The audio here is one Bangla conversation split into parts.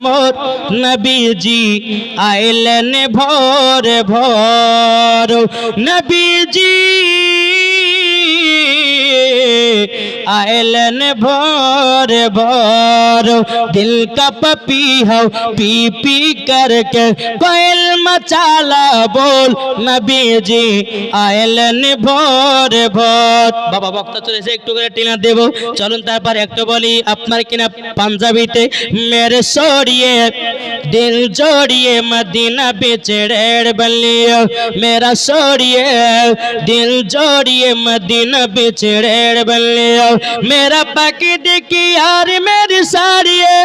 মোর নবীজি আইলেন ভোর ভোর নবীজি आयलन भोर भोर दिल का पपी हो पी पी करके कोयल মচালা বল নবীজি আইলেন ভোর ভোর। বাবা, বক্তা চলেছে একটু করে টিনা দেব। চলুন তারপর একটু বলি, আপনার কিনা পাঞ্জাবিতে মেরে সরিয়ে, দিল জড়িয়ে মদিনা বিছড়ের বলিও মেরা সরিয়ে, দিল জড়িয়ে মদিনা বিছড়ের বলিও মেরা পাখি দেখি আর মেরি সারিয়ে,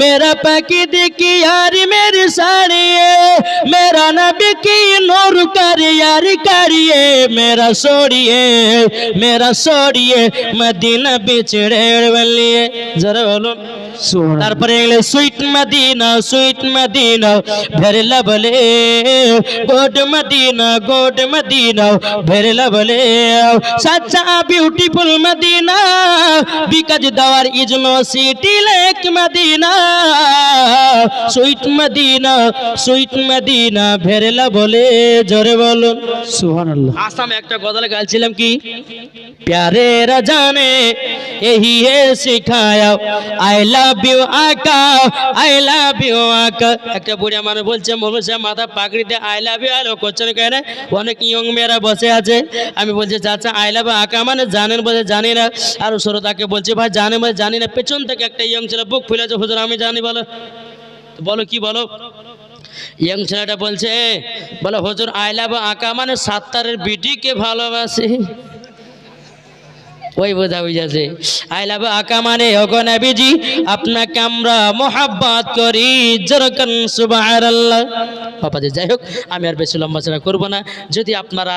মেরা পাকি দেখি আর মেরে সারিয়ে। मेरा नबी की नूर कर यार करिए मेरा सोड़िए मेरा सोड़िए मदीना बिछड़ेर बल्लिए जरा बोलो তারপরে এলে সুইট মদিনা সুইট মদিনা ভেরলা বলে গোড মদিনা গোড মদিনা ভেরলা বলে সাচ্চা beautiful Madina because there is no city like Madina sweet Medina sweet Medina ভেরলা বলে জোরে বলুন সুবহানাল্লাহ আসাম একটা গজল গাইছিলাম কি प्यारे रजाने यही है सिखाया आई লাভ ইউ আকা আই লাভ ইউ আকা একটা বুড়িয়া মানুষ বলছে মনুষ্য মাথা পাকড়িতে আই লাভ ইউ আলো করছেন কেন অনেক ইয়ং মেয়েরা বসে আছে আমি বলছি চাচা আই লাভ আকা মানে জানেন বলে জানি না আর সরতাকে বলছে ভাই জানে মানে জানি না পেছন থেকে একটা ইয়ং ছেলে বুক ফুলেছে হুজুর আমি জানি বলো তো বলো কি বলো? ইয়ং ছেলেটা বলছে, বলো, হুজুর আই লাভ আঁকা মানে সাত্তারের বিটিকে ভালোবাসে। ওই বোঝা বুঝাছে। আই লাভ আঁকা মানে নবীজি, আপনাকে আমরা মোহাব্বাত করি যাই হোক, আমি আর বেশি লম্বা করব না। যদি আপনারা